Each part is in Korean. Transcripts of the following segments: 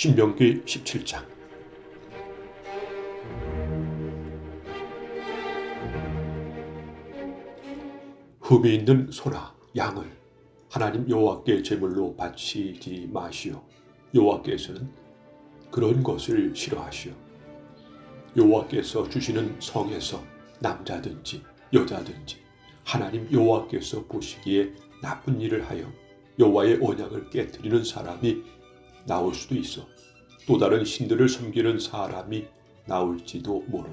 신명기 17장 흠이 있는 소나 양을 하나님 여호와께 제물로 바치지 마시오. 여호와께서는 그런 것을 싫어하시오. 여호와께서 주시는 성에서 남자든지 여자든지 하나님 여호와께서 보시기에 나쁜 일을 하여 여호와의 언약을 깨뜨리는 사람이 나올 수도 있어. 또 다른 신들을 섬기는 사람이 나올지도 모르.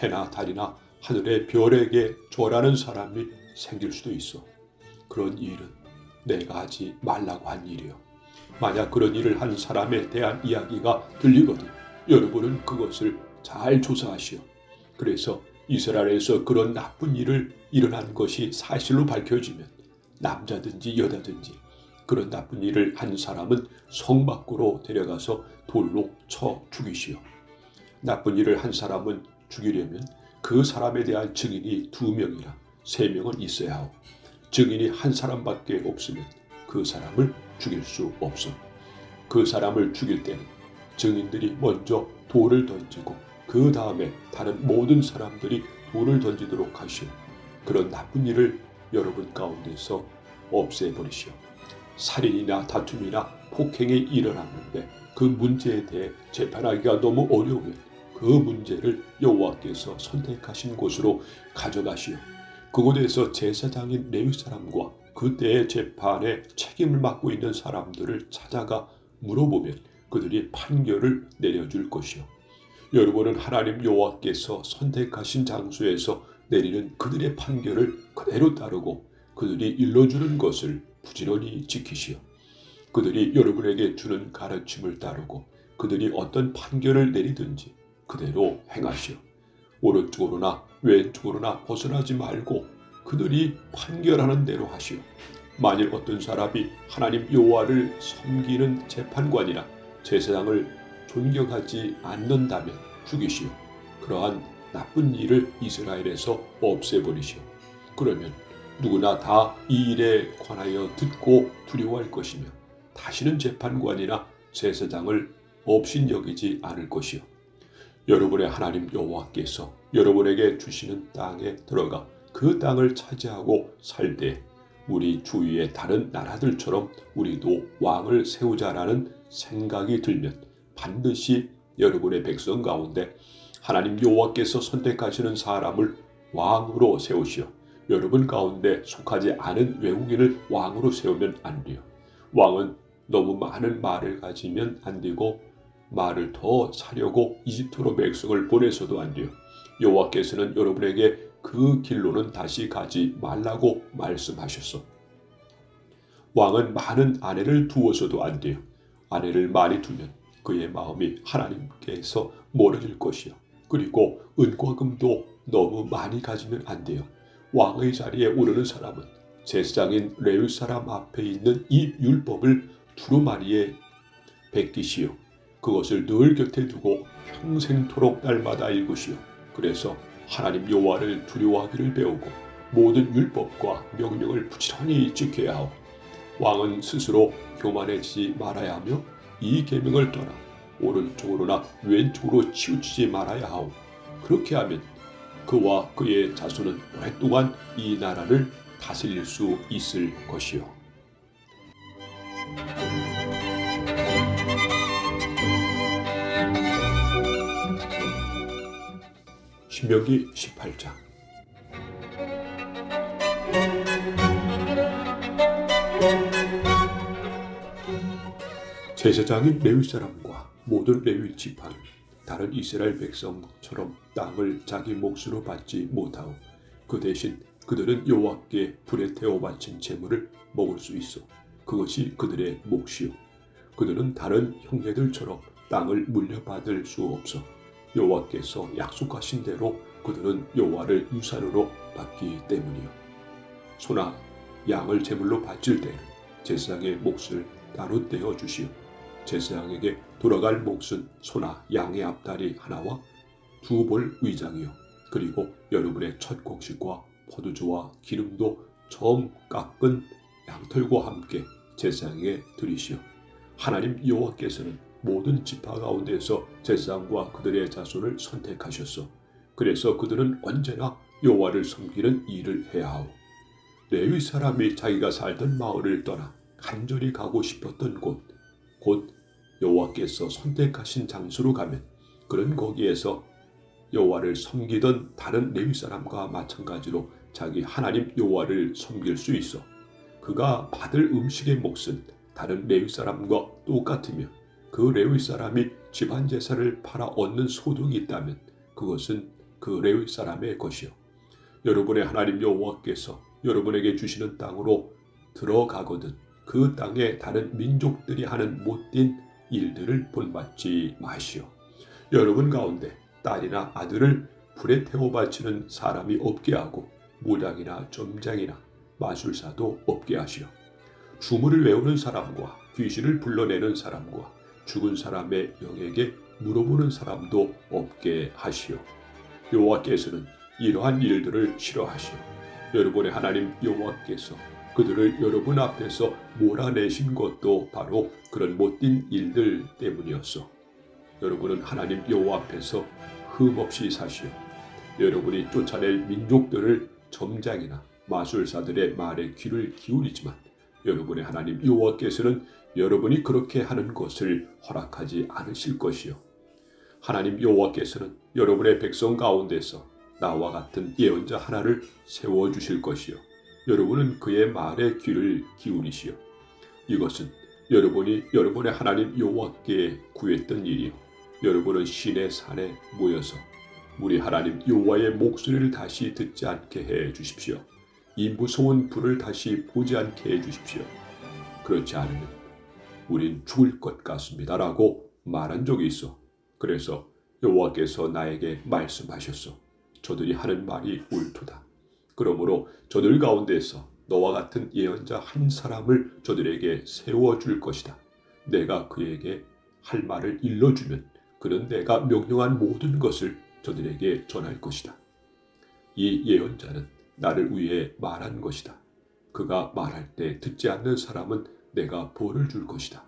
해나 달이나 하늘의 별에게 절하는 사람이 생길 수도 있어. 그런 일은 내가 하지 말라고 한 일이요. 만약 그런 일을 한 사람에 대한 이야기가 들리거든 여러분은 그것을 잘 조사하시오. 그래서 이스라엘에서 그런 나쁜 일을 일어난 것이 사실로 밝혀지면 남자든지 여자든지 그런 나쁜 일을 한 사람은 성 밖으로 데려가서 돌로 쳐 죽이시오. 나쁜 일을 한 사람은 죽이려면 그 사람에 대한 증인이 두 명이라 세 명은 있어야 하고 증인이 한 사람밖에 없으면 그 사람을 죽일 수 없어. 그 사람을 죽일 때는 증인들이 먼저 돌을 던지고 그 다음에 다른 모든 사람들이 돌을 던지도록 하시오. 그런 나쁜 일을 여러분 가운데서 없애버리시오. 살인이나 다툼이나 폭행이 일어났는데 그 문제에 대해 재판하기가 너무 어려우면 그 문제를 여호와께서 선택하신 곳으로 가져가시오. 그곳에서 제사장인 레위 사람과 그때의 재판에 책임을 맡고 있는 사람들을 찾아가 물어보면 그들이 판결을 내려줄 것이요. 여러분은 하나님 여호와께서 선택하신 장소에서 내리는 그들의 판결을 그대로 따르고 그들이 일러주는 것을 부지런히 지키시오. 그들이 여러분에게 주는 가르침을 따르고 그들이 어떤 판결을 내리든지 그대로 행하시오. 오른쪽으로나 왼쪽으로나 벗어나지 말고 그들이 판결하는 대로 하시오. 만일 어떤 사람이 하나님 여호와를 섬기는 재판관이나 제사장을 존경하지 않는다면 죽이시오. 그러한 나쁜 일을 이스라엘에서 없애버리시오. 그러면 누구나 다 이 일에 관하여 듣고 두려워할 것이며 다시는 재판관이나 제사장을 업신여기지 않을 것이요. 여러분의 하나님 여호와께서 여러분에게 주시는 땅에 들어가 그 땅을 차지하고 살때 우리 주위의 다른 나라들처럼 우리도 왕을 세우자라는 생각이 들면 반드시 여러분의 백성 가운데 하나님 여호와께서 선택하시는 사람을 왕으로 세우시어 여러분 가운데 속하지 않은 외국인을 왕으로 세우면 안 돼요. 왕은 너무 많은 말을 가지면 안 되고 말을 더 사려고 이집트로 백성을 보내서도 안 돼요. 여호와께서는 여러분에게 그 길로는 다시 가지 말라고 말씀하셨어. 왕은 많은 아내를 두어서도 안 돼요. 아내를 많이 두면 그의 마음이 하나님께서 멀어질 것이요. 그리고 은과 금도 너무 많이 가지면 안 돼요. 왕의 자리에 오르는 사람은 제사장인 레위 사람 앞에 있는 이 율법을 두루마리에 베끼시오. 그것을 늘 곁에 두고 평생토록 날마다 읽으시오. 그래서 하나님 여호와를 두려워하기를 배우고 모든 율법과 명령을 부지런히 지켜야 하오. 왕은 스스로 교만해지지 말아야 하며 이 계명을 떠나 오른쪽으로나 왼쪽으로 치우치지 말아야 하오. 그렇게 하면 그와 그의 자손은 오랫동안 이 나라를 다스릴 수 있을 것이요. 신명기 18장 제사장인 레위 사람과 모든 레위 지파는 다른 이스라엘 백성처럼 땅을 자기 몫으로 받지 못하고 그 대신 그들은 여호와께 불에 태워 바친 제물을 먹을 수 있어 그것이 그들의 몫이요 그들은 다른 형제들처럼 땅을 물려받을 수 없어 여호와께서 약속하신 대로 그들은 여호와를 유산으로 받기 때문이요 소나 양을 제물로 바칠 때는 제사장의 몫을 따로 떼어 주시오 제사장에게 돌아갈 몫은 소나 양의 앞다리 하나와 두벌 위장이요. 그리고 여러분의 첫 곡식과 포도주와 기름도 처음 깎은 양털과 함께 제사장에게 드리시오. 하나님 여호와께서는 모든 지파 가운데서 제사장과 그들의 자손을 선택하셨소. 그래서 그들은 언제나 여호와를 섬기는 일을 해야 하오. 레위 사람이 자기가 살던 마을을 떠나 간절히 가고 싶었던 곳, 곧 여호와께서 선택하신 장소로 가면 그런 거기에서 여호와를 섬기던 다른 레위 사람과 마찬가지로 자기 하나님 여호와를 섬길 수 있어. 그가 받을 음식의 몫은 다른 레위 사람과 똑같으며 그 레위 사람이 집안 제사를 팔아 얻는 소득이 있다면 그것은 그 레위 사람의 것이요. 여러분의 하나님 여호와께서 여러분에게 주시는 땅으로 들어가거든 그 땅에 다른 민족들이 하는 못된 일들을 본받지 마시오. 여러분 가운데 딸이나 아들을 불에 태워 바치는 사람이 없게 하고 무당이나 점장이나 마술사도 없게 하시오. 주문을 외우는 사람과 귀신을 불러내는 사람과 죽은 사람의 영에게 물어보는 사람도 없게 하시오. 여호와께서는 이러한 일들을 싫어하시오. 여러분의 하나님 여호와께서 그들을 여러분 앞에서 몰아내신 것도 바로 그런 못된 일들 때문이었어. 여러분은 하나님 여호와 앞에서 흠없이 사시오. 여러분이 쫓아낼 민족들을 점장이나 마술사들의 말에 귀를 기울이지만 여러분의 하나님 여호와께서는 여러분이 그렇게 하는 것을 허락하지 않으실 것이요. 하나님 여호와께서는 여러분의 백성 가운데서 나와 같은 예언자 하나를 세워 주실 것이요. 여러분은 그의 말에 귀를 기울이시오. 이것은 여러분이 여러분의 하나님 여호와께 구했던 일이요. 여러분은 신의 산에 모여서 우리 하나님 여호와의 목소리를 다시 듣지 않게 해 주십시오. 이 무서운 불을 다시 보지 않게 해 주십시오. 그렇지 않으면 우린 죽을 것 같습니다라고 말한 적이 있어. 그래서 여호와께서 나에게 말씀하셨어. 저들이 하는 말이 옳도다. 그러므로 저들 가운데서 너와 같은 예언자 한 사람을 저들에게 세워 줄 것이다. 내가 그에게 할 말을 일러주면 그는 내가 명령한 모든 것을 저들에게 전할 것이다. 이 예언자는 나를 위해 말한 것이다. 그가 말할 때 듣지 않는 사람은 내가 벌을 줄 것이다.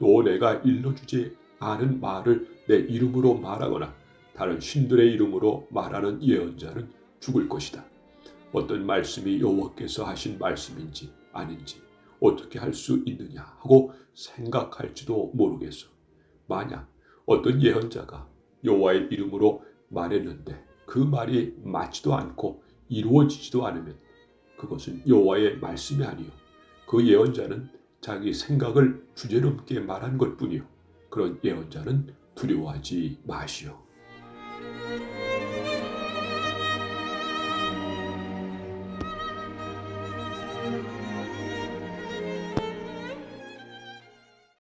또 내가 일러주지 않은 말을 내 이름으로 말하거나 다른 신들의 이름으로 말하는 예언자는 죽을 것이다. 어떤 말씀이 여호와께서 하신 말씀인지 아닌지 어떻게 할 수 있느냐 하고 생각할지도 모르겠어. 만약 어떤 예언자가 여호와의 이름으로 말했는데 그 말이 맞지도 않고 이루어지지도 않으면 그것은 여호와의 말씀이 아니요 그 예언자는 자기 생각을 주제넘게 말한 것뿐이요 그런 예언자는 두려워하지 마시오.